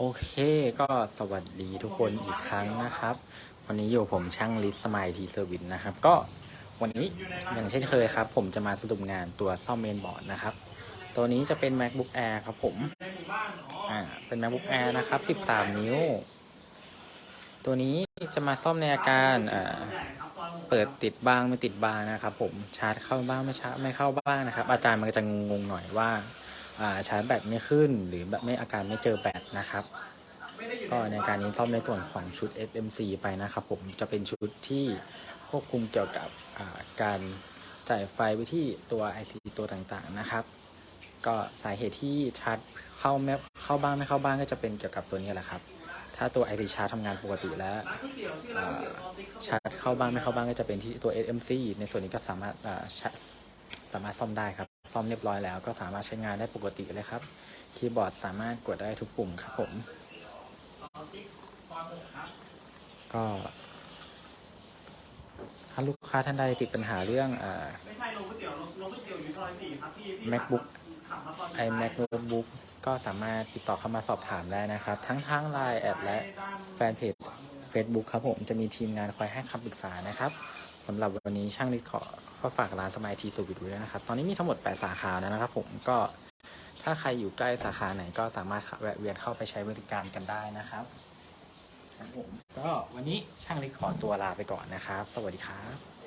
โอเคก็สวัสดีทุกคนอีกครั้งนะครับ วันนี้อยู่ผมช่างลิสสมายทีเซอร์วิสนะครับ ก็วันนี้อย่างเช่นเคยครับ ผมจะมาสรุปงานตัวซ่อมเมนบอร์ดนะครับ ตัวนี้จะเป็น macbook air ครับผมอ่าเป็น macbook air นะครับ 13 นิ้ว ตัวนี้จะมาซ่อมในอาการอ่าเปิดติดบ้างไม่ติดบ้างนะครับ ผมชาร์จเข้าบ้างไม่ชาร์จไม่เข้าบ้างนะครับ อาจารย์มันก็จะงงๆหน่อยว่า ชาร์จแบตไม่ขึ้น หรือแบบไม่อาการไม่เจอแบตนะครับ ก็ในการนี้ซ่อมในส่วนของชุด SMC ไปนะครับ ผมจะเป็นชุดที่ควบคุมเกี่ยวกับการจ่ายไฟไปที่ตัว IC ตัวต่างๆนะครับ ก็สาเหตุที่ชาร์จเข้าไม่เข้าบ้างไม่เข้าบ้างก็จะเป็นเกี่ยวกับตัวนี้แหละครับ ถ้าตัว IC ชาร์จทำงานปกติแล้วชาร์จเข้าบ้างไม่เข้าบ้างก็จะเป็นที่ตัว SMC ในส่วนนี้ก็สามารถสามารถซ่อมได้ครับ ซ่อมเรียบร้อยแล้วก็สามารถใช้งานได้ปกติเลยครับ คีย์บอร์ดสามารถกดได้ทุกปุ่มครับผม ก็ถ้าลูกค้าท่านใดติดปัญหาเรื่องอ่า ไม่ใช่ลงก๋วยเตี๋ยวลงก๋วยเตี๋ยวอยู่ซอยสี่ครับพี่พี่ MacBook ขับมาซอยไอ Mac Notebook ก็สามารถติดต่อเข้ามาสอบถามได้นะครับ ทั้งทาง Line แอดและแฟนเพจ Facebook ครับผมจะมีทีมงานคอยให้คำปรึกษานะครับ สำหรับวันนี้ช่างลิศขอขอฝากร้านสมัยทีสูวิทด้วยนะครับ ตอนนี้มีทั้งหมด 8 สาขาแล้วนะครับ ผมก็ถ้าใครอยู่ใกล้สาขาไหนก็สามารถแวะเวียนเข้าไปใช้บริการกันได้นะครับครับผมก็วันนี้ช่างลิศขอตัวลาไปก่อนนะครับ สวัสดีครับ